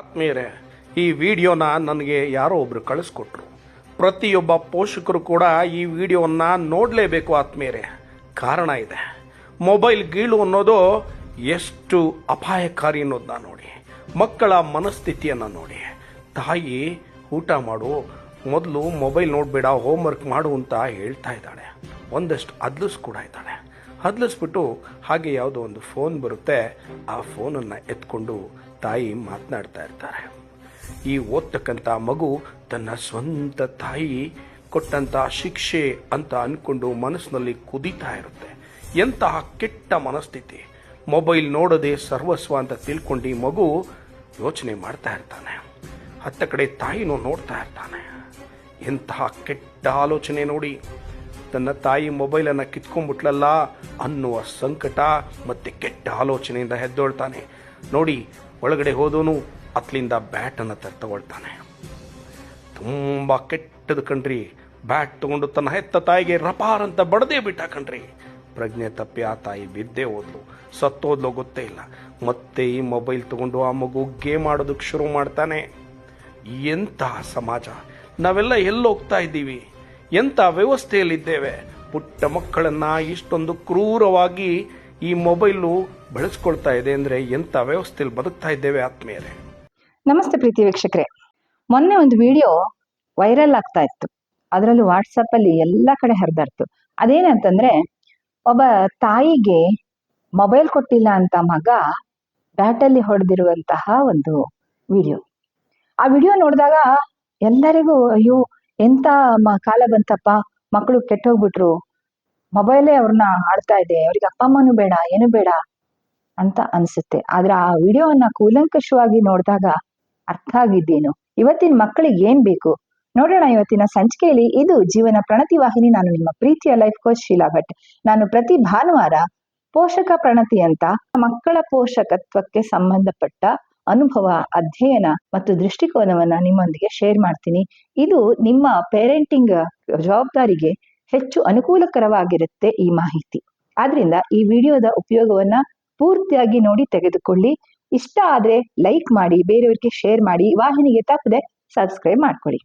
ಆತ್ಮೀಯರೇ, ಈ ವಿಡಿಯೋನ ನನಗೆ ಯಾರೋ ಒಬ್ರು ಕಳಿಸ್ಕೊಟ್ರು. ಪ್ರತಿಯೊಬ್ಬ ಪೋಷಕರು ಕೂಡ ಈ ವಿಡಿಯೋನ ನೋಡಲೇಬೇಕು ಆತ್ಮೀಯರೇ. ಕಾರಣ ಇದೆ. ಮೊಬೈಲ್ ಗೀಳು ಅನ್ನೋದು ಎಷ್ಟು ಅಪಾಯಕಾರಿ ಅನ್ನೋದನ್ನ ನೋಡಿ, ಮಕ್ಕಳ ಮನಸ್ಥಿತಿಯನ್ನು ನೋಡಿ. ತಾಯಿ, ಊಟ ಮಾಡು, ಮೊದಲು ಮೊಬೈಲ್ ನೋಡಬೇಡ ಹೋಮ್ವರ್ಕ್ ಮಾಡು ಅಂತ ಹೇಳ್ತಾ ಇದ್ದಾಳೆ. ಒಂದಷ್ಟು ಅದ್ಲಿಸ್ ಕೂಡ ಇದ್ದಾಳೆ. ಹದ್ಲಿಸ್ಬಿಟ್ಟು ಹಾಗೆ ಯಾವುದೋ ಒಂದು ಫೋನ್ ಬರುತ್ತೆ, ಆ ಫೋನನ್ನು ಎತ್ಕೊಂಡು ತಾಯಿ ಮಾತನಾಡ್ತಾ ಇರ್ತಾರೆ. ಈ ಓದ್ತಕ್ಕಂಥ ಮಗು ತನ್ನ ಸ್ವಂತ ತಾಯಿ ಕೊಟ್ಟಂಥ ಶಿಕ್ಷೆ ಅಂತ ಅಂದ್ಕೊಂಡು ಮನಸ್ಸಿನಲ್ಲಿ ಕುದೀತಾ ಇರುತ್ತೆ. ಎಂತಹ ಕೆಟ್ಟ ಮನಸ್ಥಿತಿ. ಮೊಬೈಲ್ ನೋಡದೆ ಸರ್ವಸ್ವ ಅಂತ ತಿಳ್ಕೊಂಡು ಮಗು ಯೋಚನೆ ಮಾಡ್ತಾ ಇರ್ತಾನೆ. ಹತ್ತ ಕಡೆ ತಾಯಿನೂ ನೋಡ್ತಾ ಇರ್ತಾನೆ. ಎಂತಹ ಕೆಟ್ಟ ಆಲೋಚನೆ ನೋಡಿ. ತನ್ನ ತಾಯಿ ಮೊಬೈಲನ್ನು ಕಿತ್ಕೊಂಡ್ಬಿಟ್ಲಲ್ಲ ಅನ್ನುವ ಸಂಕಟ ಮತ್ತೆ ಕೆಟ್ಟ ಆಲೋಚನೆಯಿಂದ ಹೆದ್ದೋಳ್ತಾನೆ. ನೋಡಿ, ಒಳಗಡೆ ಹೋದವನು ಅತ್ಲಿಂದ ಬ್ಯಾಟನ್ನು ತರ ತಗೊಳ್ತಾನೆ ತುಂಬ ಕೆಟ್ಟದ ಕಣ್ರಿ. ಬ್ಯಾಟ್ ತಗೊಂಡು ತನ್ನ ಹೆತ್ತ ತಾಯಿಗೆ ರಪಾರ್ ಅಂತ ಬಡದೇ ಬಿಟ್ಟ ಕಣ್ರಿ. ಪ್ರಜ್ಞೆ ತಪ್ಪಿ ಆ ತಾಯಿ ಬಿದ್ದೇ ಹೋದ್ಲು. ಸತ್ತೋದ್ಲು ಗೊತ್ತೇ ಇಲ್ಲ. ಮತ್ತೆ ಈ ಮೊಬೈಲ್ ತಗೊಂಡು ಆ ಮಗು ಗೇಮ್ ಆಡೋದಕ್ಕೆ ಶುರು ಮಾಡ್ತಾನೆ. ಎಂತಹ ಸಮಾಜ. ನಾವೆಲ್ಲ ಎಲ್ಲೋಗ್ತಾ ಇದ್ದೀವಿ. ಎಂಥ ವ್ಯವಸ್ಥೆಯಲ್ಲಿದ್ದೇವೆ? ಪುಟ್ಟ ಮಕ್ಕಳನ್ನ ಇಷ್ಟೊಂದು ಕ್ರೂರವಾಗಿ ಈ ಮೊಬೈಲು ಬಳಸ್ಕೊಳ್ತಾ ಇದೆ ಅಂದರೆ ಎಂಥ ವ್ಯವಸ್ಥೆಯಲ್ಲಿ ಬದುಕ್ತಾ ಇದ್ದೇವೆ ಆತ್ಮೀಯರೇ? ನಮಸ್ತೆ ಪ್ರೀತಿ ವೀಕ್ಷಕರೇ. ಮೊನ್ನೆ ಒಂದು ವಿಡಿಯೋ ವೈರಲ್ ಆಗ್ತಾ ಇತ್ತು. ಅದರಲ್ಲೂ ವಾಟ್ಸಪ್ ಅಲ್ಲಿ ಎಲ್ಲ ಕಡೆ ಹರಿದಾಡ್ತು. ಅದೇನಂತಂದ್ರೆ ಒಬ್ಬ ತಾಯಿಗೆ ಮೊಬೈಲ್ ಕೊಟ್ಟಿಲ್ಲ ಅಂತ ಮಗ ಬ್ಯಾಟಲ್ಲಿ ಹೊಡೆದಿರುವಂತಹ ಒಂದು ವಿಡಿಯೋ. ಆ ವಿಡಿಯೋ ನೋಡಿದಾಗ ಎಲ್ಲರಿಗೂ ಅಯ್ಯೋ ಎಂತ ಮ- ಕಾಲ ಬಂತಪ್ಪ? ಮಕ್ಕಳು ಕೆಟ್ಟೋಗ್ಬಿಟ್ರು. ಮೊಬೈಲೇ ಅವ್ರನ್ನ ಆಡ್ತಾ ಇದೆ. ಅವ್ರಿಗೆ ಅಪ್ಪ ಅಮ್ಮನೂ ಬೇಡ, ಏನು ಬೇಡ ಅಂತ ಅನ್ಸುತ್ತೆ. ಆದ್ರೆ ಆ ವಿಡಿಯೋವನ್ನ ಕೂಲಂಕಷವಾಗಿ ನೋಡಿದಾಗ ಅರ್ಥ ಆಗಿದ್ದೇನು? ಇವತ್ತಿನ ಮಕ್ಕಳಿಗೆ ಏನ್ ಬೇಕು? ನೋಡೋಣ ಇವತ್ತಿನ ಸಂಚಿಕೆಯಲ್ಲಿ ಇದು ಜೀವನ ಪ್ರಣತಿ ವಾಹಿನಿ. ನಾನು ನಿಮ್ಮ ಪ್ರೀತಿಯ ಲೈಫ್ ಕೋಚ್ ಶೀಲಾ ಭಟ್. ನಾನು ಪ್ರತಿ ಭಾನುವಾರ ಪೋಷಕ ಪ್ರಣತಿ ಅಂತ ಮಕ್ಕಳ ಪೋಷಕತ್ವಕ್ಕೆ ಸಂಬಂಧಪಟ್ಟ ಅನುಭವ, ಅಧ್ಯಯನ ಮತ್ತು ದೃಷ್ಟಿಕೋನವನ್ನ ನಿಮ್ಮೊಂದಿಗೆ ಶೇರ್ ಮಾಡ್ತೀನಿ. ಇದು ನಿಮ್ಮ ಪೇರೆಂಟಿಂಗ್ ಜವಾಬ್ದಾರಿಗೆ ಹೆಚ್ಚು ಅನುಕೂಲಕರವಾಗಿರುತ್ತೆ ಈ ಮಾಹಿತಿ. ಆದ್ರಿಂದ ಈ ವಿಡಿಯೋದ ಉಪಯೋಗವನ್ನ ಪೂರ್ತಿಯಾಗಿ ನೋಡಿ ತೆಗೆದುಕೊಳ್ಳಿ. ಇಷ್ಟ ಆದ್ರೆ ಲೈಕ್ ಮಾಡಿ, ಬೇರೆಯವರಿಗೆ ಶೇರ್ ಮಾಡಿ, ವಾಹಿನಿಗೆ ತಪ್ಪದೆ ಸಬ್ಸ್ಕ್ರೈಬ್ ಮಾಡ್ಕೊಳ್ಳಿ.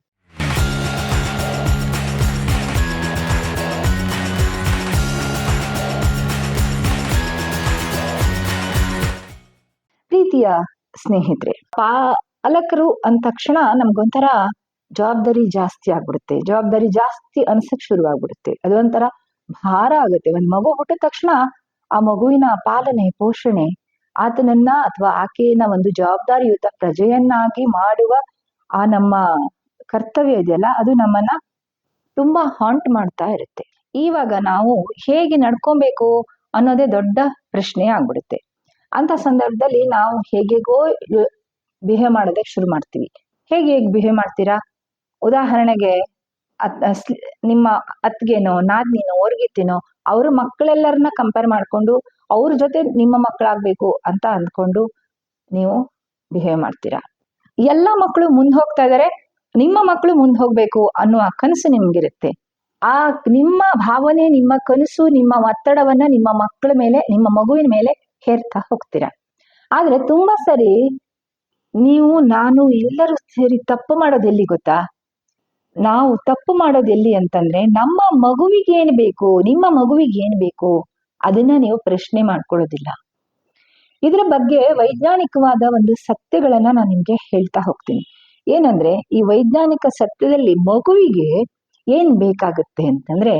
ಪ್ರೀತಿಯ ಸ್ನೇಹಿತರೆ ಪಾಲಕರು ಅಂದ ತಕ್ಷಣ ನಮ್ಗೊಂಥರ ಜವಾಬ್ದಾರಿ ಜಾಸ್ತಿ ಆಗ್ಬಿಡುತ್ತೆ. ಜವಾಬ್ದಾರಿ ಜಾಸ್ತಿ ಅನ್ಸಕ್ ಶುರುವಾಗ್ಬಿಡುತ್ತೆ ಅದೊಂಥರ ಭಾರ ಆಗುತ್ತೆ. ಒಂದು ಮಗು ಹುಟ್ಟಿದ ತಕ್ಷಣ ಆ ಮಗುವಿನ ಪಾಲನೆ, ಪೋಷಣೆ, ಆತನನ್ನ ಅಥವಾ ಆಕೆಯನ್ನ ಒಂದು ಜವಾಬ್ದಾರಿಯುತ ಪ್ರಜೆಯನ್ನಾಗಿ ಮಾಡುವ ಆ ನಮ್ಮ ಕರ್ತವ್ಯ ಇದೆಯಲ್ಲ, ಅದು ನಮ್ಮನ್ನ ತುಂಬಾ ಹಾಂಟ್ ಮಾಡ್ತಾ ಇರುತ್ತೆ. ಇವಾಗ ನಾವು ಹೇಗೆ ನಡ್ಕೊಬೇಕು ಅನ್ನೋದೇ ದೊಡ್ಡ ಪ್ರಶ್ನೆ ಆಗ್ಬಿಡುತ್ತೆ. ಅಂತ ಸಂದರ್ಭದಲ್ಲಿ ನಾವು ಹೇಗೆಗೋ ಬಿಹೇವ್ ಮಾಡೋದಕ್ಕೆ ಶುರು ಮಾಡ್ತೀವಿ. ಹೇಗೆ ಹೇಗೆ ಬಿಹೇವ್ ಮಾಡ್ತೀರಾ? ಉದಾಹರಣೆಗೆ ಅತ್- ನಿಮ್ಮ ಅತ್ಗೆನೋ, ನಾದ್ನಿನೋ ಓರ್ಗಿತ್ತಿನೋ ಅವ್ರ ಮಕ್ಕಳೆಲ್ಲರನ್ನ ಕಂಪೇರ್ ಮಾಡ್ಕೊಂಡು ಅವ್ರ ಜೊತೆ ನಿಮ್ಮ ಮಕ್ಕಳಾಗ್ಬೇಕು ಅಂತ ಅಂದ್ಕೊಂಡು ನೀವು ಬಿಹೇವ್ ಮಾಡ್ತೀರಾ? ಎಲ್ಲ ಮಕ್ಕಳು ಮುಂದೆ ಹೋಗ್ತಾ ಇದ್ದಾರೆ ನಿಮ್ಮ ಮಕ್ಕಳು ಮುಂದೆ ಹೋಗ್ಬೇಕು ಅನ್ನುವ ಕನಸು ನಿಮ್ಗಿರುತ್ತೆ. ಆ ನಿಮ್ಮ ಭಾವನೆ, ನಿಮ್ಮ ಕನಸು, ನಿಮ್ಮ ಒತ್ತಡವನ್ನ ನಿಮ್ಮ ಮಕ್ಕಳ ಮೇಲೆ, ನಿಮ್ಮ ಮಗುವಿನ ಮೇಲೆ ಹೇರ್ತಾ ಹೋಗ್ತೀರ? ಆದ್ರೆ ತುಂಬಾ ಸರಿ ನೀವು, ನಾನು, ಎಲ್ಲರೂ ಸೇರಿ ತಪ್ಪು ಮಾಡೋದು ಎಲ್ಲಿ ಗೊತ್ತಾ? ನಾವು ತಪ್ಪು ಮಾಡೋದೆಲ್ಲಿ ಅಂತಂದ್ರೆ ನಮ್ಮ ಮಗುವಿಗೆ ಏನ್ ಬೇಕು, ನಿಮ್ಮ ಮಗುವಿಗೆ ಏನ್ ಬೇಕು, ಅದನ್ನ ನೀವು ಪ್ರಶ್ನೆ ಮಾಡ್ಕೊಳ್ಳೋದಿಲ್ಲ. ಇದ್ರ ಬಗ್ಗೆ ವೈಜ್ಞಾನಿಕವಾದ ಒಂದು ಸತ್ಯಗಳನ್ನ ನಾನು ನಿಮ್ಗೆ ಹೇಳ್ತಾ ಹೋಗ್ತೀನಿ. ಏನಂದ್ರೆ, ಈ ವೈಜ್ಞಾನಿಕ ಸತ್ಯದಲ್ಲಿ ಮಗುವಿಗೆ ಏನ್ ಬೇಕಾಗುತ್ತೆ ಅಂತಂದ್ರೆ,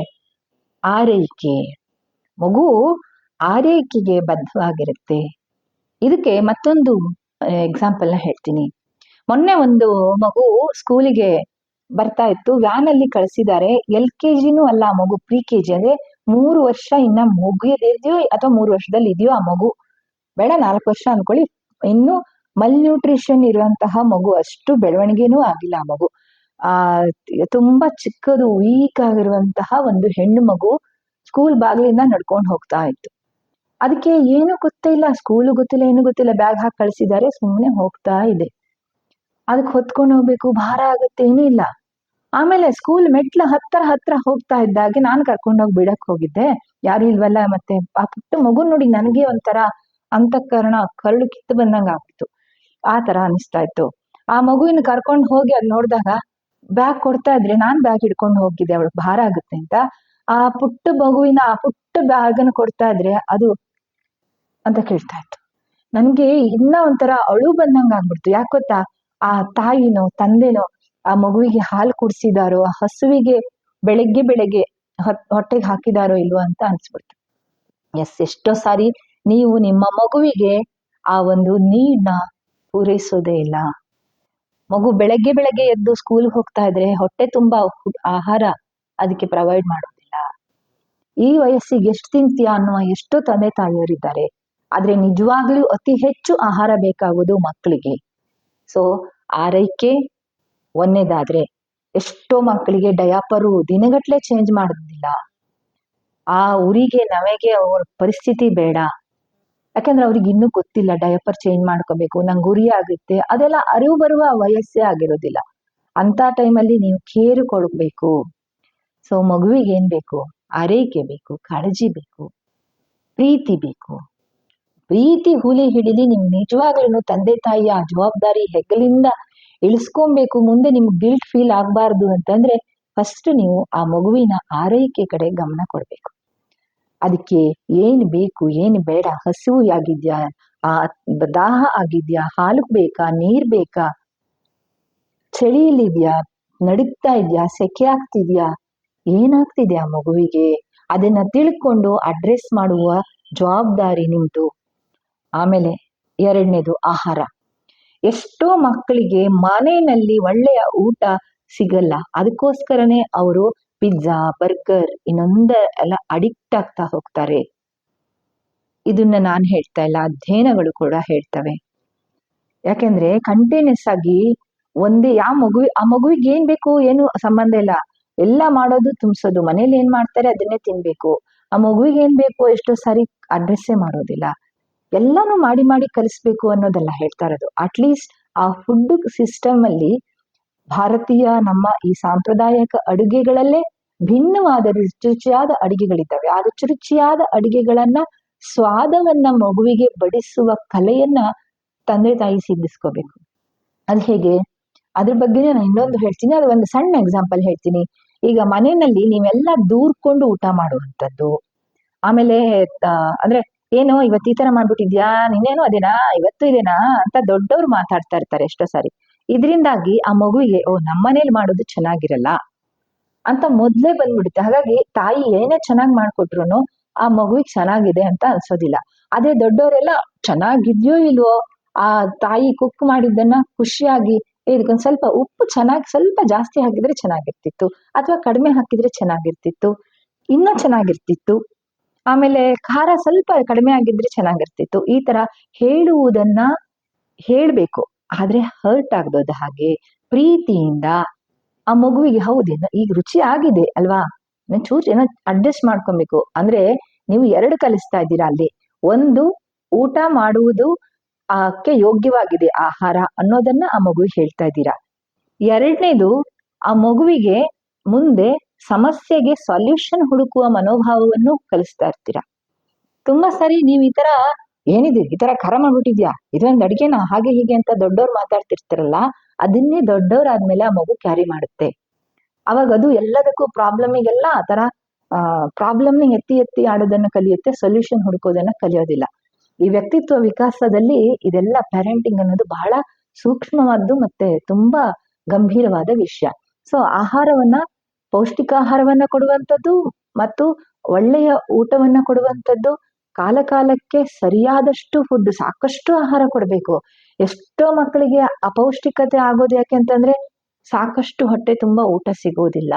ಆರೈಕೆ. ಮಗು ಆರೈಕೆಗೆ ಬದ್ಧವಾಗಿರುತ್ತೆ. ಇದಕ್ಕೆ ಮತ್ತೊಂದು ಎಕ್ಸಾಂಪಲ್ನ ಹೇಳ್ತೀನಿ. ಮೊನ್ನೆ ಒಂದು ಮಗು ಸ್ಕೂಲಿಗೆ ಬರ್ತಾ ಇತ್ತು. ವ್ಯಾನಲ್ಲಿ ಕಳಿಸಿದ್ದಾರೆ ಎಲ್ ಕೆ ಜಿನೂ ಅಲ್ಲ ಆ ಮಗು, ಪ್ರಿ ಕೆ ಜಿ. ಅಂದ್ರೆ ಮೂರು ವರ್ಷ ಇನ್ನ ಮುಗಿಯದಿದೆಯೋ ಅಥವಾ ಮೂರು ವರ್ಷದಲ್ಲಿ ಇದೆಯೋ ಆ ಮಗು. ಬೇಡ, ನಾಲ್ಕು ವರ್ಷ ಅನ್ಕೊಳ್ಳಿ. ಇನ್ನು ಮಲ್ನ್ಯೂಟ್ರಿಷನ್ ಇರುವಂತಹ ಮಗು ಅಷ್ಟು ಬೆಳವಣಿಗೆನೂ ಆಗಿಲ್ಲ ಆ ಮಗು. ಆ, ತುಂಬಾ ಚಿಕ್ಕದು ವೀಕ್ ಆಗಿರುವಂತಹ ಒಂದು ಹೆಣ್ಣು ಮಗು ಸ್ಕೂಲ್ ಬಾಗಿಲಿಂದ ನಡ್ಕೊಂಡು ಹೋಗ್ತಾ ಇತ್ತು. ಅದಕ್ಕೆ ಏನು ಗೊತ್ತೇ ಇಲ್ಲ ಸ್ಕೂಲ್ ಗೊತ್ತಿಲ್ಲ, ಏನು ಗೊತ್ತಿಲ್ಲ ಬ್ಯಾಗ್ ಹಾಕಿ ಕಳಿಸಿದ್ದಾರೆ ಸುಮ್ಮನೆ ಹೋಗ್ತಾ ಇದೆ. ಅದಕ್ಕೆ ಹೊತ್ಕೊಂಡು ಹೋಗ್ಬೇಕು, ಭಾರ ಆಗುತ್ತೆ, ಏನೂ ಇಲ್ಲ. ಆಮೇಲೆ ಸ್ಕೂಲ್ ಮೆಟ್ಲ ಹತ್ತರ ಹತ್ರ ಹೋಗ್ತಾ ಇದ್ದಾಗೆ ನಾನು ಕರ್ಕೊಂಡೋಗಿ ಬಿಡಕ್ ಹೋಗಿದ್ದೆ. ಯಾರು ಇಲ್ವಲ್ಲ, ಮತ್ತೆ ಆ ಪುಟ್ಟ ಮಗು ನೋಡಿ ನನಗೆ ಒಂಥರ ಅಂತಃಕರಣ, ಕರಳು ಕಿತ್ತು ಬಂದಂಗ ಆಗ್ತು ಆ ಥರ ಅನಿಸ್ತಾ ಇತ್ತು. ಆ ಮಗುವಿನ ಕರ್ಕೊಂಡು ಹೋಗಿ ಅದು ನೋಡಿದಾಗ ಬ್ಯಾಗ್ ಕೊಡ್ತಾ ಇದ್ರೆ ನಾನು ಬ್ಯಾಗ್ ಹಿಡ್ಕೊಂಡು ಹೋಗಿದ್ದೆ, ಅವಳು ಭಾರ ಆಗುತ್ತೆ ಅಂತ. ಆ ಪುಟ್ಟ ಮಗುವಿನ, ಆ ಪುಟ್ಟ ಬ್ಯಾಗನ್ನು ಕೊಡ್ತಾ ಇದ್ರೆ ಅದು ಅಂತ ಕೇಳ್ತಾ ಇತ್ತು. ನನ್ಗೆ ಇನ್ನ ಒಂಥರ ಅಳು ಬಂದಂಗ ಆಗ್ಬಿಡ್ತು. ಯಾಕೆ ಗೊತ್ತಾ? ಆ ತಾಯಿನೋ, ತಂದೆನೋ ಆ ಮಗುವಿಗೆ ಹಾಲು ಕುಡಿಸಿದಾರೋ, ಆ ಹಸುವಿಗೆ ಬೆಳಗ್ಗೆ ಬೆಳಗ್ಗೆ ಹೊಟ್- ಹೊಟ್ಟೆಗೆ ಹಾಕಿದಾರೋ ಇಲ್ವೋ ಅಂತ ಅನ್ಸ್ಬಿಡ್ತು. ಎಸ್, ಎಷ್ಟೋ ಸಾರಿ ನೀವು ನಿಮ್ಮ ಮಗುವಿಗೆ ಆ ಒಂದು ನೀಡ್ನ ಪೂರೈಸೋದೇ ಇಲ್ಲ. ಮಗು ಬೆಳಗ್ಗೆ ಬೆಳಗ್ಗೆ ಎದ್ದು ಸ್ಕೂಲ್ಗೆ ಹೋಗ್ತಾ ಇದ್ರೆ ಹೊಟ್ಟೆ ತುಂಬಾ ಆಹಾರ ಅದಕ್ಕೆ ಪ್ರೊವೈಡ್ ಮಾಡೋದಿಲ್ಲ. ಈ ವಯಸ್ಸಿಗೆ ಎಷ್ಟು ತಿಂತೀಯ ಅನ್ನುವ ಎಷ್ಟೋ ತಂದೆ ತಾಯಿಯರಿದ್ದಾರೆ ಆದ್ರೆ ನಿಜವಾಗ್ಲೂ ಅತಿ ಹೆಚ್ಚು ಆಹಾರ ಬೇಕಾಗುವುದು ಮಕ್ಕಳಿಗೆ. ಸೊ ಆರೈಕೆ ಒಂದೇದಾದ್ರೆ ಎಷ್ಟೋ ಮಕ್ಕಳಿಗೆ ಡಯಾಪರು ದಿನಗಟ್ಲೆ ಚೇಂಜ್ ಮಾಡೋದಿಲ್ಲ. ಆ ಊರಿಗೆ, ನಮಗೆ ಅವ್ರ ಪರಿಸ್ಥಿತಿ ಬೇಡ. ಯಾಕಂದ್ರೆ ಅವ್ರಿಗೆ ಇನ್ನೂ ಗೊತ್ತಿಲ್ಲ ಡಯಪರ್ ಚೇಂಜ್ ಮಾಡ್ಕೋಬೇಕು, ನಂಗೆ ಗುರಿ ಆಗುತ್ತೆ, ಅದೆಲ್ಲ ಅರಿವು ಬರುವ ವಯಸ್ಸೇ ಆಗಿರೋದಿಲ್ಲ. ಅಂತ ಟೈಮಲ್ಲಿ ನೀವು ಕೇರು ಕೊಡಬೇಕು. ಸೊ ಮಗುವಿಗೆ ಏನ್ ಬೇಕು? ಆರೈಕೆ ಬೇಕು, ಕಾಳಜಿ ಬೇಕು, ಪ್ರೀತಿ ಬೇಕು. ಪ್ರೀತಿ ಹುಲಿ ಹಿಡಿದು ನಿಮ್ ನಿಜವಾಗ್ಲೂ ತಂದೆ ತಾಯಿಯ ಆ ಜವಾಬ್ದಾರಿ ಹೆಗಲಿಂದ ಇಳಿಸ್ಕೊಬೇಕು, ಮುಂದೆ ನಿಮ್ಗೆ ಗಿಲ್ಟ್ ಫೀಲ್ ಆಗ್ಬಾರ್ದು ಅಂತಂದ್ರೆ ಫಸ್ಟ್ ನೀವು ಆ ಮಗುವಿನ ಆರೈಕೆ ಕಡೆ ಗಮನ ಕೊಡಬೇಕು. ಅದಕ್ಕೆ ಏನ್ ಬೇಕು, ಏನ್ ಬೇಡ, ಹಸಿವು ಆಗಿದ್ಯಾ ಆ ದಾಹ ಆಗಿದ್ಯಾ, ಹಾಲು ಬೇಕಾ, ನೀರ್ ಬೇಕಾ ಚಳಿಯಲ್ಲಿದ್ಯಾ ನಡುಗ್ತಾ ಇದ್ಯಾ, ಸೆಕೆ ಆಗ್ತಿದ್ಯಾ, ಏನಾಗ್ತಿದೆ ಆ ಮಗುವಿಗೆ? ಅದನ್ನ ತಿಳ್ಕೊಂಡು ಅಡ್ರೆಸ್ ಮಾಡುವ ಜವಾಬ್ದಾರಿ ನಿಮ್ದು. ಆಮೇಲೆ ಎರಡನೇದು ಆಹಾರ. ಎಷ್ಟೋ ಮಕ್ಕಳಿಗೆ ಮನೆಯಲ್ಲಿ ಒಳ್ಳೆಯ ಊಟ ಸಿಗಲ್ಲ. ಅದಕ್ಕೋಸ್ಕರನೇ ಅವರು ಪಿಜ್ಜಾ, ಬರ್ಗರ್ ಇನ್ನೊಂದ ಎಲ್ಲ ಅಡಿಕ್ಟ್ ಆಗ್ತಾ ಹೋಗ್ತಾರೆ. ಇದನ್ನ ನಾನು ಹೇಳ್ತಾ ಇಲ್ಲ, ಅಧ್ಯಯನಗಳು ಕೂಡ ಹೇಳ್ತವೆ. ಯಾಕೆಂದ್ರೆ ಕಂಟಿನ್ಯೂಸ್ ಆಗಿ ಒಂದೇ ಯಾವ ಮಗು, ಆ ಮಗುವಿಗೆ ಏನ್ ಬೇಕು ಏನು ಸಂಬಂಧ ಇಲ್ಲ. ಎಲ್ಲ ಮಾಡೋದು ತುಂಬಿಸೋದು. ಮನೇಲಿ ಏನ್ ಮಾಡ್ತಾರೆ ಅದನ್ನೇ ತಿನ್ಬೇಕು. ಆ ಮಗುವಿಗೆ ಏನ್ ಬೇಕು ಎಷ್ಟೋ ಸಾರಿ ಅಡ್ರೆಸ್ಸೇ ಮಾಡೋದಿಲ್ಲ. ಎಲ್ಲಾನು ಮಾಡಿ ಮಾಡಿ ಕಲಿಸ್ಬೇಕು ಅನ್ನೋದೆಲ್ಲ ಹೇಳ್ತಾ ಇರೋದು. ಅಟ್ಲೀಸ್ಟ್ ಆ ಫುಡ್ ಸಿಸ್ಟಮ್ ಅಲ್ಲಿ ಭಾರತೀಯ ನಮ್ಮ ಈ ಸಾಂಪ್ರದಾಯಿಕ ಅಡುಗೆಗಳಲ್ಲೇ ಭಿನ್ನವಾದ ರುಚಿ ರುಚಿಯಾದ ಅಡಿಗೆಗಳಿದ್ದಾವೆ. ಆ ರುಚಿ ರುಚಿಯಾದ ಅಡುಗೆಗಳನ್ನ ಸ್ವಾದವನ್ನ ಮಗುವಿಗೆ ಬಡಿಸುವ ಕಲೆಯನ್ನ ತಂದೆ ತಾಯಿ ಸಿದ್ಧಿಸ್ಕೋಬೇಕು. ಅದು ಹೇಗೆ? ಅದ್ರ ಬಗ್ಗೆ ನಾನು ಇನ್ನೊಂದು ಹೇಳ್ತೀನಿ. ಅದು ಒಂದು ಸಣ್ಣ ಎಕ್ಸಾಂಪಲ್ ಹೇಳ್ತೀನಿ. ಈಗ ಮನೆಯಲ್ಲಿ ನೀವೆಲ್ಲ ದೂರ್ಕೊಂಡು ಊಟ ಮಾಡುವಂಥದ್ದು. ಆಮೇಲೆ ಅಂದ್ರೆ ಏನು ಇವತ್ತು ಈ ತರ ಮಾಡ್ಬಿಟ್ಟಿದ್ಯಾ? ನಿನ್ನೇನು ಅದೇನಾ? ಇವತ್ತು ಇದೇನಾ? ಅಂತ ದೊಡ್ಡವ್ರು ಮಾತಾಡ್ತಾ ಇರ್ತಾರೆ ಎಷ್ಟೋ ಸಾರಿ. ಇದರಿಂದಾಗಿ ಆ ಮಗುವಿಗೆ, ಓ ನಮ್ಮನೇಲಿ ಮಾಡೋದು ಚೆನ್ನಾಗಿರಲ್ಲ ಅಂತ ಮೊದ್ಲೇ ಬಂದ್ಬಿಡುತ್ತೆ. ಹಾಗಾಗಿ ತಾಯಿ ಏನೇ ಚೆನ್ನಾಗಿ ಮಾಡ್ಕೊಟ್ರು ಆ ಮಗುವಿಗೆ ಚೆನ್ನಾಗಿದೆ ಅಂತ ಅನ್ಸೋದಿಲ್ಲ. ಅದೇ ದೊಡ್ಡವರೆಲ್ಲ ಚೆನ್ನಾಗಿದ್ಯೋ ಇಲ್ವೋ, ಆ ತಾಯಿ ಕುಕ್ ಮಾಡಿದ್ದನ್ನ ಖುಷಿಯಾಗಿ ಇದಕ್ಕೊಂದು ಇದಕ್ಕೊಂದ್ ಸ್ವಲ್ಪ ಉಪ್ಪು ಚೆನ್ನಾಗಿ, ಸ್ವಲ್ಪ ಜಾಸ್ತಿ ಹಾಕಿದ್ರೆ ಚೆನ್ನಾಗಿರ್ತಿತ್ತು. ಅಥವಾ ಕಡಿಮೆ ಹಾಕಿದ್ರೆ ಚೆನ್ನಾಗಿರ್ತಿತ್ತು. ಇನ್ನೂ ಚೆನ್ನಾಗಿರ್ತಿತ್ತು. ಆಮೇಲೆ ಖಾರ ಸ್ವಲ್ಪ ಕಡಿಮೆ ಆಗಿದ್ರೆ ಚೆನ್ನಾಗಿರ್ತಿತ್ತು. ಈ ತರ ಹೇಳುವುದನ್ನ ಹೇಳ್ಬೇಕು. ಆದ್ರೆ ಹರ್ಟ್ ಆಗದ ಹಾಗೆ ಪ್ರೀತಿಯಿಂದ ಆ ಮಗುವಿಗೆ ಹೌದೇನು ಈಗ ರುಚಿ ಆಗಿದೆ ಅಲ್ವಾ? ಚೂರ್ ಏನೋ ಅಡ್ಜಸ್ಟ್ ಮಾಡ್ಕೊಬೇಕು. ಅಂದ್ರೆ ನೀವು ಎರಡು ಕಲಿಸ್ತಾ ಇದ್ದೀರಾ ಅಲ್ಲಿ. ಒಂದು ಊಟ ಮಾಡುವುದು ಆಕೆ ಯೋಗ್ಯವಾಗಿದೆ ಆಹಾರ ಅನ್ನೋದನ್ನ ಆ ಮಗುವಿಗೆ ಹೇಳ್ತಾ ಇದ್ದೀರಾ. ಎರಡನೇದು ಆ ಮಗುವಿಗೆ ಮುಂದೆ ಸಮಸ್ಯೆಗೆ ಸೊಲ್ಯೂಷನ್ ಹುಡುಕುವ ಮನೋಭಾವವನ್ನು ಕಲಿಸ್ತಾ ಇರ್ತೀರಾ. ತುಂಬಾ ಸರಿ ನೀವು ಈ ತರ ಏನಿದೆ, ಈ ತರ ಕರ ಮಾಡ್ಬಿಟ್ಟಿದ್ಯಾ? ಇದೊಂದು ಅಡಿಗೆನ? ಹಾಗೆ ಹೀಗೆ ಅಂತ ದೊಡ್ಡವ್ರು ಮಾತಾಡ್ತಿರ್ತಾರಲ್ಲ, ಅದನ್ನೇ ದೊಡ್ಡವರಾದ್ಮೇಲೆ ಆ ಮಗು ಕ್ಯಾರಿ ಮಾಡುತ್ತೆ. ಅವಾಗ ಅದು ಎಲ್ಲದಕ್ಕೂ ಪ್ರಾಬ್ಲಮಿಗೆಲ್ಲ ಆ ತರ, ಆ ಪ್ರಾಬ್ಲಮ್ನ ಎತ್ತಿ ಎತ್ತಿ ಆಡೋದನ್ನ ಕಲಿಯುತ್ತೆ ಸೊಲ್ಯೂಷನ್ ಹುಡುಕೋದನ್ನ ಕಲಿಯೋದಿಲ್ಲ. ಈ ವ್ಯಕ್ತಿತ್ವ ವಿಕಾಸದಲ್ಲಿ ಇದೆಲ್ಲ ಪ್ಯಾರೆಂಟಿಂಗ್ ಅನ್ನೋದು ಬಹಳ ಸೂಕ್ಷ್ಮವಾದ್ದು ಮತ್ತೆ ತುಂಬಾ ಗಂಭೀರವಾದ ವಿಷಯ. ಸೊ ಆಹಾರವನ್ನ ಪೌಷ್ಟಿಕಾಹಾರವನ್ನ ಕೊಡುವಂಥದ್ದು ಮತ್ತು ಒಳ್ಳೆಯ ಊಟವನ್ನ ಕೊಡುವಂಥದ್ದು ಕಾಲ ಕಾಲಕ್ಕೆ ಸರಿಯಾದಷ್ಟು ಫುಡ್ ಸಾಕಷ್ಟು ಆಹಾರ ಕೊಡಬೇಕು. ಎಷ್ಟೋ ಮಕ್ಕಳಿಗೆ ಅಪೌಷ್ಟಿಕತೆ ಆಗೋದು ಯಾಕೆ ಅಂತಂದ್ರೆ ಸಾಕಷ್ಟು ಹೊಟ್ಟೆ ತುಂಬಾ ಊಟ ಸಿಗೋದಿಲ್ಲ.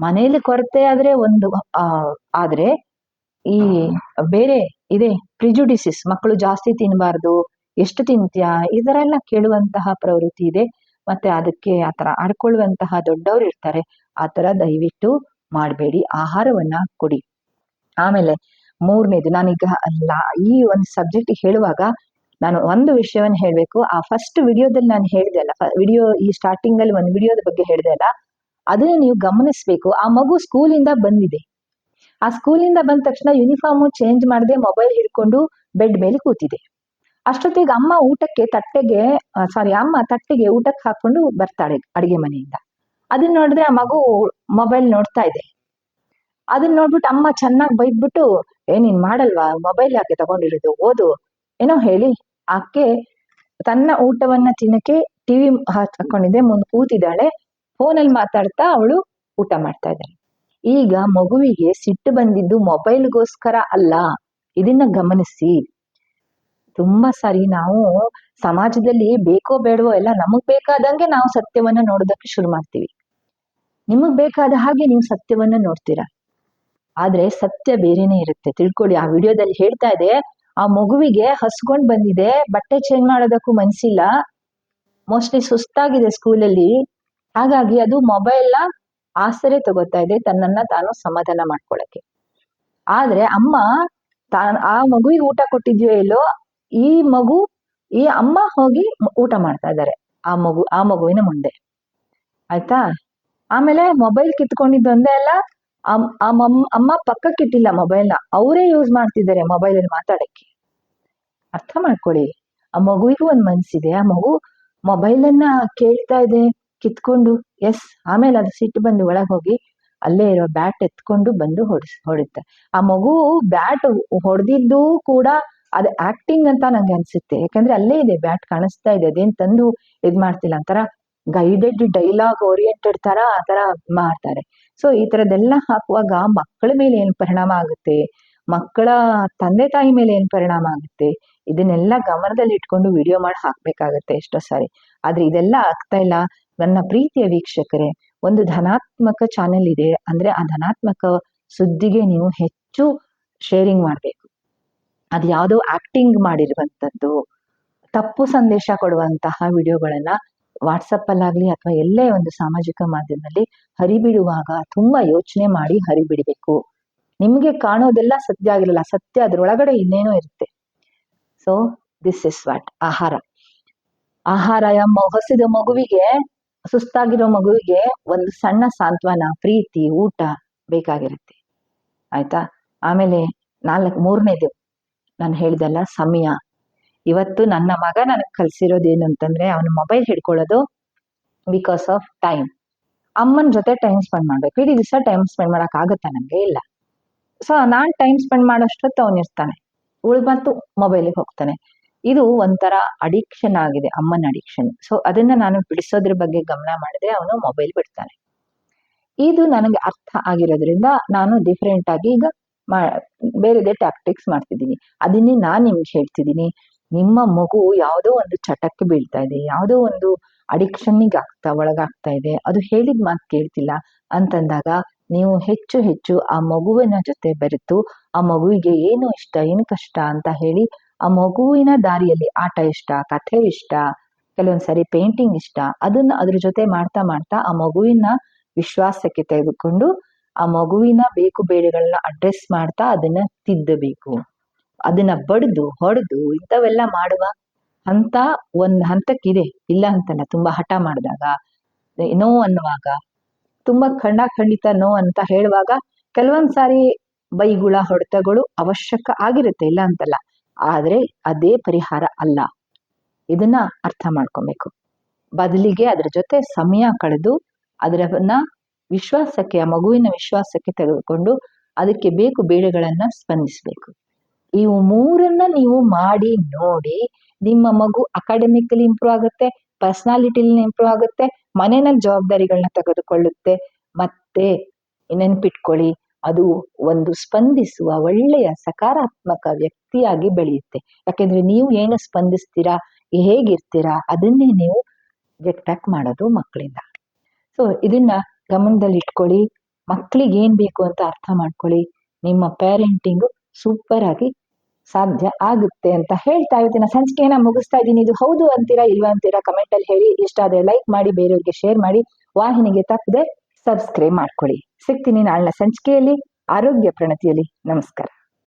ಮನೆಯಲ್ಲಿ ಕೊರತೆ ಆದ್ರೆ ಒಂದು, ಆ, ಆದ್ರೆ ಈ ಬೇರೆ ಇದೆ ಪ್ರಿಜುಡಿಸಿಸ್ ಮಕ್ಕಳು ಜಾಸ್ತಿ ತಿನ್ನಬಾರ್ದು ಎಷ್ಟು ತಿಂತ್ಯಾ, ಈ ತರ ಎಲ್ಲ ಕೇಳುವಂತಹ ಪ್ರವೃತ್ತಿ ಇದೆ. ಮತ್ತೆ ಅದಕ್ಕೆ ಆತರ ಆಡ್ಕೊಳ್ಳುವಂತಹ ದೊಡ್ಡವರು ಇರ್ತಾರೆ. ಆತರ ದಯವಿಟ್ಟು ಮಾಡಬೇಡಿ, ಆಹಾರವನ್ನ ಕೊಡಿ. ಆಮೇಲೆ ಮೂರನೇದು, ನಾನೀಗ ಲಾ ಈ ಒಂದು ಸಬ್ಜೆಕ್ಟ್ ಹೇಳುವಾಗ ನಾನು ಒಂದು ವಿಷಯವನ್ನು ಹೇಳಬೇಕು. ಆ ಫಸ್ಟ್ ವಿಡಿಯೋದಲ್ಲಿ ನಾನು ಹೇಳಿದೆ ಅಲ್ಲ ವಿಡಿಯೋ ಈ ಸ್ಟಾರ್ಟಿಂಗ್ ಅಲ್ಲಿ ಒಂದು ವಿಡಿಯೋದ ಬಗ್ಗೆ ಹೇಳಿದೆ ಅಲ್ಲ, ಅದನ್ನ ನೀವು ಗಮನಿಸ್ಬೇಕು. ಆ ಮಗು ಸ್ಕೂಲಿಂದ ಬಂದಿದೆ. ಆ ಸ್ಕೂಲಿಂದ ಬಂದ ತಕ್ಷಣ ಯೂನಿಫಾರ್ಮ್ ಚೇಂಜ್ ಮಾಡದೆ ಮೊಬೈಲ್ ಹಿಡ್ಕೊಂಡು ಬೆಡ್ ಮೇಲೆ ಕೂತಿದೆ. ಅಷ್ಟೊತ್ತಿಗೆ ಅಮ್ಮ ಊಟಕ್ಕೆ ತಟ್ಟೆಗೆ ಸಾರಿ ಅಮ್ಮ ತಟ್ಟೆಗೆ ಊಟಕ್ಕೆ ಹಾಕೊಂಡು ಬರ್ತಾಳೆ ಅಡಿಗೆ ಮನೆಯಿಂದ. ಅದನ್ನ ನೋಡಿದ್ರೆ ಆ ಮಗು ಮೊಬೈಲ್ ನೋಡ್ತಾ ಇದೆ. ಅದನ್ನ ನೋಡ್ಬಿಟ್ಟು ಅಮ್ಮ ಚೆನ್ನಾಗಿ ಬೈದ್ಬಿಟ್ಟು, ಏ, ನೀನ್ ಮಾಡಲ್ವಾ? ಮೊಬೈಲ್ ಯಾಕೆ ತಗೊಂಡಿರೋದು? ಓದು. ಏನೋ ಹೇಳಿ, ಆಕೆ ತನ್ನ ಊಟವನ್ನ ತಿನ್ನಕ್ಕೆ ಟಿವಿ ಹಾಕೊಂಡಿದೆ ಮುಂದೆ ಕೂತಿದ್ದಾಳೆ. ಫೋನಲ್ಲಿ ಮಾತಾಡ್ತಾ ಅವಳು ಊಟ ಮಾಡ್ತಾ ಇದ್ದಾಳೆ. ಈಗ ಮಗುವಿಗೆ ಸಿಟ್ಟು ಬಂದಿದ್ದು ಮೊಬೈಲ್ಗೋಸ್ಕರ ಅಲ್ಲ. ಇದನ್ನ ಗಮನಿಸಿ. ತುಂಬಾ ಸಾರಿ ನಾವು ಸಮಾಜದಲ್ಲಿ ಬೇಕೋ ಬೇಡವೋ ಎಲ್ಲ ನಮಗ್ ಬೇಕಾದಂಗೆ ನಾವು ಸತ್ಯವನ್ನ ನೋಡೋದಕ್ಕೆ ಶುರು ಮಾಡ್ತೀವಿ. ನಿಮಗ್ ಬೇಕಾದ ಹಾಗೆ ನೀವು ಸತ್ಯವನ್ನ ನೋಡ್ತೀರಾ? ಆದ್ರೆ ಸತ್ಯ ಬೇರೆನೆ ಇರುತ್ತೆ. ತಿಳ್ಕೊಳ್ಳಿ, ಆ ವಿಡಿಯೋದಲ್ಲಿ ಹೇಳ್ತಾ ಇದೆ, ಆ ಮಗುವಿಗೆ ಹಸ್ಕೊಂಡ್ ಬಂದಿದೆ, ಬಟ್ಟೆ ಚೇಂಜ್ ಮಾಡೋದಕ್ಕೂ ಮನ್ಸಿಲ್ಲ. ಮೋಸ್ಟ್ಲಿ ಸುಸ್ತಾಗಿದೆ ಸ್ಕೂಲಲ್ಲಿ. ಹಾಗಾಗಿ ಅದು ಮೊಬೈಲ್ನ ಆಸರೆ ತಗೋತಾ ಇದೆ, ತನ್ನನ್ನ ತಾನು ಸಮಾಧಾನ ಮಾಡ್ಕೊಳಕ್ಕೆ. ಆದ್ರೆ ಅಮ್ಮ, ತಾನ್, ಆ ಮಗುವಿಗೆ ಊಟ ಕೊಟ್ಟಿದ್ಯೋ ಇಲ್ಲೋ, ಈ ಮಗು, ಈ ಅಮ್ಮ ಹೋಗಿ ಊಟ ಮಾಡ್ತಾ ಇದ್ದಾರೆ, ಆ ಮಗು, ಆ ಮಗುವಿನ ಮುಂದೆ. ಆಯ್ತಾ? ಆಮೇಲೆ ಮೊಬೈಲ್ ಕಿತ್ಕೊಂಡಿದ್ದೊಂದೇ ಅಲ್ಲ ಅಮ್ಮ ಪಕ್ಕಕ್ಕೆ ಇಟ್ಟಿಲ್ಲ ಮೊಬೈಲ್ನ ಅವರೇ ಯೂಸ್ ಮಾಡ್ತಿದ್ದಾರೆ ಮೊಬೈಲ್ ಅಲ್ಲಿ ಮಾತಾಡಕ್ಕೆ. ಅರ್ಥ ಮಾಡ್ಕೊಳ್ಳಿ. ಆ ಮಗುವಿಗೂ ಒಂದು ಮನಸ್ಸಿದೆ ಆ ಮಗು ಮೊಬೈಲ್ ಅನ್ನ ಕೇಳ್ತಾ ಇದೆ, ಕಿತ್ಕೊಂಡು ಎಸ್ ಆಮೇಲೆ ಅದು ಸಿಟ್ಟು ಬಂದು ಒಳಗೆ ಹೋಗಿ ಅಲ್ಲೇ ಇರೋ ಬ್ಯಾಟ್ ಎತ್ಕೊಂಡು ಬಂದು ಹೊಡಿಸ್, ಹೊಡುತ್ತೆ. ಆ ಮಗು ಬ್ಯಾಟ್ ಹೊಡೆದಿದ್ದು ಕೂಡ ಅದು ಆಕ್ಟಿಂಗ್ ಅಂತ ನಂಗೆ ಅನ್ಸುತ್ತೆ. ಯಾಕಂದ್ರೆ ಅಲ್ಲೇ ಇದೆ ಬ್ಯಾಟ್ ಕಾಣಿಸ್ತಾ ಇದೆ, ಅದೇನ್ ತಂದು ಇದ್ ಮಾಡ್ತಿಲ್ಲ ಒಂಥರ ಗೈಡೆಡ್ ಡೈಲಾಗ್ ಓರಿಯೆಂಟೆಡ್ ತರ ಆ ತರ ಮಾಡ್ತಾರೆ. ಸೊ ಈ ತರದೆಲ್ಲ ಹಾಕುವಾಗ ಮಕ್ಕಳ ಮೇಲೆ ಏನು ಪರಿಣಾಮ ಆಗುತ್ತೆ? ಮಕ್ಕಳ ತಂದೆ ತಾಯಿ ಮೇಲೆ ಏನು ಪರಿಣಾಮ ಆಗುತ್ತೆ? ಇದನ್ನೆಲ್ಲ ಗಮನದಲ್ಲಿ ಇಟ್ಕೊಂಡು ವಿಡಿಯೋ ಮಾಡಿ ಹಾಕ್ಬೇಕಾಗತ್ತೆ ಎಷ್ಟೋ ಸಾರಿ. ಆದ್ರೆ ಇದೆಲ್ಲ ಆಗ್ತಾ ಇಲ್ಲ. ನನ್ನ ಪ್ರೀತಿಯ ವೀಕ್ಷಕರೇ, ಒಂದು ಧನಾತ್ಮಕ ಚಾನೆಲ್ ಇದೆ. ಅಂದ್ರೆ ಆ ಧನಾತ್ಮಕ ಸುದ್ದಿಗೆ ನೀವು ಹೆಚ್ಚು ಶೇರಿಂಗ್ ಮಾಡಬೇಕು. ಅದು ಯಾವುದೋ ಆಕ್ಟಿಂಗ್ ಮಾಡಿರುವಂತದ್ದು ತಪ್ಪು ಸಂದೇಶ ಕೊಡುವಂತಹ ವಿಡಿಯೋಗಳನ್ನ ವಾಟ್ಸಪ್ ಅಲ್ಲಾಗ್ಲಿ ಅಥವಾ ಎಲ್ಲೇ ಒಂದು ಸಾಮಾಜಿಕ ಮಾಧ್ಯಮದಲ್ಲಿ ಹರಿಬಿಡುವಾಗ ತುಂಬಾ ಯೋಚನೆ ಮಾಡಿ ಹರಿಬಿಡಬೇಕು. ನಿಮಗೆ ಕಾಣೋದೆಲ್ಲ ಸತ್ಯ ಆಗಿರಲ್ಲ, ಸತ್ಯ ಅದ್ರೊಳಗಡೆ ಇನ್ನೇನೋ ಇರುತ್ತೆ. ಸೊ ದಿಸ್ ಇಸ್ ವಾಟ್ ಆಹಾರ. ಆಹಾರ ಎಂಬ ಹೊಸದ ಮಗುವಿಗೆ, ಸುಸ್ತಾಗಿರೋ ಮಗುವಿಗೆ ಒಂದು ಸಣ್ಣ ಸಾಂತ್ವನ, ಪ್ರೀತಿ, ಊಟ ಬೇಕಾಗಿರುತ್ತೆ. ಆಯ್ತಾ? ಆಮೇಲೆ ನಾಲ್ಕು, ಮೂರನೇದು ನಾನು ಹೇಳಿದೆಲ್ಲ ಸಮಯ. ಇವತ್ತು ನನ್ನ ಮಗ ನನಗೆ ಕಲ್ಸಿರೋದೇನು ಅಂತಂದ್ರೆ ಅವನು ಮೊಬೈಲ್ ಹಿಡ್ಕೊಳ್ಳೋದು ಬಿಕಾಸ್ ಆಫ್ ಟೈಮ್ ಅಮ್ಮನ ಜೊತೆ ಟೈಮ್ ಸ್ಪೆಂಡ್ ಮಾಡ್ಬೇಕು. ಇಡೀ ದಿವಸ ಟೈಮ್ ಸ್ಪೆಂಡ್ ಮಾಡಕ್ ನನಗೆ? ಇಲ್ಲ. ಸೊ ನಾನ್ ಟೈಮ್ ಸ್ಪೆಂಡ್ ಮಾಡೋಷ್ಟೊತ್ತು ಅವನು ಇರ್ತಾನೆ. ಉಳಿದ್ ಮತ್ತು ಮೊಬೈಲಿಗೆ ಹೋಗ್ತಾನೆ. ಇದು ಒಂಥರ ಅಡಿಕ್ಷನ್ ಆಗಿದೆ, ಅಮ್ಮನ ಅಡಿಕ್ಷನ್ ಸೊ ಅದನ್ನ ನಾನು ಬಿಡಿಸೋದ್ರ ಬಗ್ಗೆ ಗಮನ ಮಾಡಿದ್ರೆ ಅವನು ಮೊಬೈಲ್ ಬಿಡ್ತಾನೆ. ಇದು ನನಗೆ ಅರ್ಥ ಆಗಿರೋದ್ರಿಂದ ನಾನು ಡಿಫ್ರೆಂಟ್ ಆಗಿ ಈಗ ಬೇರೆದೇ ಟ್ಯಾಕ್ಟಿಕ್ಸ್ ಮಾಡ್ತಿದ್ದೀನಿ. ಅದನ್ನೇ ನಾನು ನಿಮ್ಗೆ ಹೇಳ್ತಿದ್ದೀನಿ. ನಿಮ್ಮ ಮಗು ಯಾವುದೋ ಒಂದು ಚಟಕ್ಕೆ ಬೀಳ್ತಾ ಇದೆ, ಯಾವುದೋ ಒಂದು ಅಡಿಕ್ಷನ್ನಿಗೆ ಆಗ್ತಾ, ಒಳಗಾಗ್ತಾ ಇದೆ, ಅದು ಹೇಳಿದ ಮಾತು ಕೇಳ್ತಿಲ್ಲ ಅಂತಂದಾಗ ನೀವು ಹೆಚ್ಚು ಹೆಚ್ಚು ಆ ಮಗುವಿನ ಜೊತೆ ಬೆರೆತು, ಆ ಮಗುವಿಗೆ ಏನು ಇಷ್ಟ, ಏನು ಕಷ್ಟ ಅಂತ ಹೇಳಿ, ಆ ಮಗುವಿನ ದಾರಿಯಲ್ಲಿ ಆಟ ಇಷ್ಟ, ಕಥೆ ಇಷ್ಟ ಕೆಲವೊಂದ್ಸರಿ ಪೇಂಟಿಂಗ್ ಇಷ್ಟ, ಅದನ್ನ ಅದ್ರ ಜೊತೆ ಮಾಡ್ತಾ ಮಾಡ್ತಾ ಆ ಮಗುವಿನ ವಿಶ್ವಾಸಕ್ಕೆ ತೆಗೆದುಕೊಂಡು ಆ ಮಗುವಿನ ಬೇಕು ಬೇಡಗಳನ್ನ ಅಡ್ರೆಸ್ ಮಾಡ್ತಾ ಅದನ್ನ ತಿದ್ದಬೇಕು. ಅದನ್ನ ಬಡ್ದು, ಹೊಡೆದು ಇಂಥವೆಲ್ಲ ಮಾಡುವ ಹಂತ ಒಂದ್ ಹಂತಕ್ಕಿದೆ. ಇಲ್ಲ ಅಂತಲ್ಲ, ತುಂಬಾ ಹಠ ಮಾಡಿದಾಗ, ನೋ ಅನ್ನುವಾಗ, ತುಂಬಾ ಖಂಡ ಖಂಡಿತ ನೋ ಅಂತ ಹೇಳುವಾಗ ಕೆಲವೊಂದ್ಸಾರಿ ಬೈಗುಳ, ಹೊಡೆತಗಳು ಅವಶ್ಯಕ ಆಗಿರುತ್ತೆ, ಇಲ್ಲ ಅಂತಲ್ಲ. ಆದ್ರೆ ಅದೇ ಪರಿಹಾರ ಅಲ್ಲ. ಇದನ್ನ ಅರ್ಥ ಮಾಡ್ಕೊಬೇಕು. ಬದಲಿಗೆ ಅದ್ರ ಜೊತೆ ಸಮಯ ಕಳೆದು ಅದರನ್ನ ವಿಶ್ವಾಸಕ್ಕೆ, ಆ ಮಗುವಿನ ವಿಶ್ವಾಸಕ್ಕೆ ತೆಗೆದುಕೊಂಡು ಅದಕ್ಕೆ ಬೇಕು ಬೇಡಗಳನ್ನ ಸ್ಪಂದಿಸಬೇಕು. ಇವು ಮೂರನ್ನ ನೀವು ಮಾಡಿ, ನೋಡಿ ನಿಮ್ಮ ಮಗು ಅಕಾಡೆಮಿಕಲಿ ಇಂಪ್ರೂವ್ ಆಗುತ್ತೆ ಪರ್ಸನಾಲಿಟಿಲಿ ಇಂಪ್ರೂವ್ ಆಗುತ್ತೆ ಮನೆಯಲ್ಲಿ ಜವಾಬ್ದಾರಿಗಳನ್ನ ತೆಗೆದುಕೊಳ್ಳುತ್ತೆ. ಮತ್ತೆ ನೆನ್ಪಿಟ್ಕೊಳ್ಳಿ, ಅದು ಒಂದು ಸ್ಪಂದಿಸುವ ಒಳ್ಳೆಯ ಸಕಾರಾತ್ಮಕ ವ್ಯಕ್ತಿಯಾಗಿ ಬೆಳೆಯುತ್ತೆ. ಯಾಕೆಂದ್ರೆ ನೀವು ಏನು ಸ್ಪಂದಿಸ್ತೀರಾ, ಹೇಗಿರ್ತೀರಾ, ಅದನ್ನೇ ನೀವು ಬ್ಯಾಕ್ ಮಾಡೋದು ಮಕ್ಕಳಿಂದ. ಸೊ ಇದನ್ನ ಗಮನದಲ್ಲಿ ಇಟ್ಕೊಳ್ಳಿ ಮಕ್ಕಳಿಗೆ ಏನ್ ಬೇಕು ಅಂತ ಅರ್ಥ ಮಾಡ್ಕೊಳ್ಳಿ, ನಿಮ್ಮ ಪೇರೆಂಟಿಂಗು ಸೂಪರ್ ಆಗಿ ಸಾಧ್ಯ ಆಗುತ್ತೆ ಅಂತ ಹೇಳ್ತಾ ಇದ್ದೀನಿ ಸಂಚಿಕೆಯನ್ನ ಮುಗಿಸ್ತಾ ಇದ್ದೀನಿ. ಇದು ಹೌದು ಅಂತೀರಾ ಇಲ್ವಾ ಅಂತೀರಾ ಕಮೆಂಟ್ ಅಲ್ಲಿ ಹೇಳಿ. ಇಷ್ಟ ಆದ್ರೆ ಲೈಕ್ ಮಾಡಿ, ಬೇರೆಯವ್ರಿಗೆ ಶೇರ್ ಮಾಡಿ, ವಾಹಿನಿಗೆ ತಪ್ಪದೆ ಸಬ್ಸ್ಕ್ರೈಬ್ ಮಾಡ್ಕೊಳ್ಳಿ. ಸಿಗ್ತೀನಿ ನಾಳಿನ ಸಂಚಿಕೆಯಲ್ಲಿ, ಆರೋಗ್ಯ ಪ್ರಣತಿಯಲ್ಲಿ. ನಮಸ್ಕಾರ.